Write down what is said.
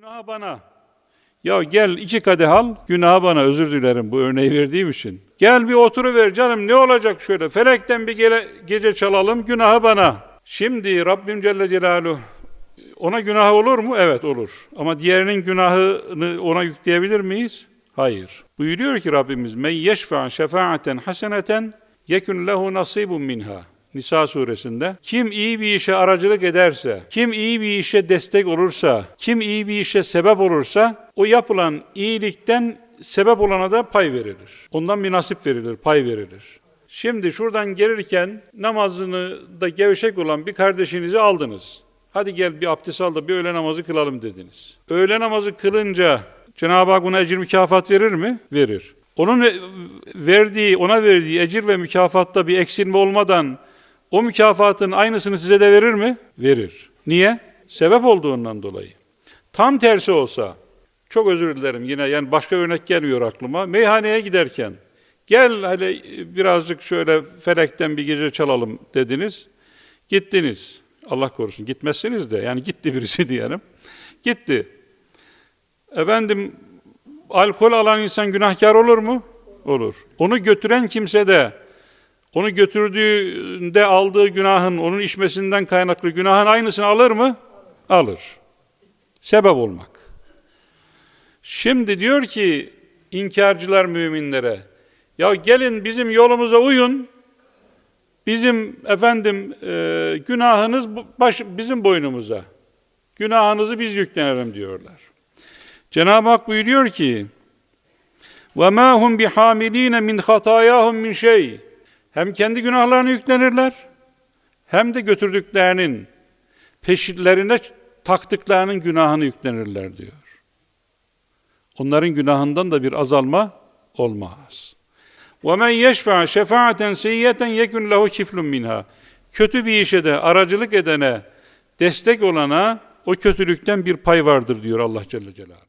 Günah bana. Ya gel iki kadeh al, günah bana özür dilerim bu örneği verdiğim için. Gel bir oturuver canım ne olacak şöyle felekten bir gele, gece çalalım günahı bana. Şimdi Rabbim Celle Celaluhu ona günah olur mu? Evet olur. Ama diğerinin günahını ona yükleyebilir miyiz? Hayır. Buyuruyor ki Rabbimiz men yeşfa şefaaten haseneten yekun lehu nasibun minha. Nisa suresinde kim iyi bir işe aracılık ederse, kim iyi bir işe destek olursa, kim iyi bir işe sebep olursa o yapılan iyilikten sebep olana da pay verilir. Ondan bir nasip verilir, pay verilir. Şimdi şuradan gelirken namazını da gevşek olan bir kardeşinizi aldınız. Hadi gel bir abdest al da bir öğle namazı kılalım dediniz. Öğle namazı kılınca Cenab-ı Hak ona ecir mükafat verir mi? Verir. Onun verdiği, ona verdiği ecir ve mükafatta bir eksilme olmadan o mükafatın aynısını size de verir mi? Verir. Niye? Sebep olduğundan dolayı. Tam tersi olsa, çok özür dilerim yine yani başka örnek gelmiyor aklıma. Meyhaneye giderken gel hele birazcık şöyle felekten bir gece çalalım dediniz. Gittiniz. Allah korusun gitmezsiniz de yani gitti birisi diyelim. Gitti. Efendim alkol alan insan günahkar olur mu? Olur. Onu götüren kimse de onu götürdüğünde aldığı günahın, onun içmesinden kaynaklı günahın aynısını alır mı? Alır. Sebep olmak. Şimdi diyor ki inkarcılar müminlere, ya gelin bizim yolumuza uyun, bizim efendim e, günahınız baş, bizim boynumuza, günahınızı biz yüklenelim diyorlar. Cenab-ı Hak buyuruyor ki, وَمَا هُمْ بِحَامِل۪ينَ مِنْ خَطَايَاهُمْ مِنْ شَيْءٍ Hem kendi günahlarını yüklenirler, hem de götürdüklerinin, peşitlerine taktıklarının günahını yüklenirler diyor. Onların günahından da bir azalma olmaz. وَمَنْ يَشْفَعَ شَفَاعَةً سَيِّيَّةً يَكُنْ لَهُ كِفْلٌ minha. Kötü bir işe de aracılık edene, destek olana o kötülükten bir pay vardır diyor Allah Celle Celaluhu.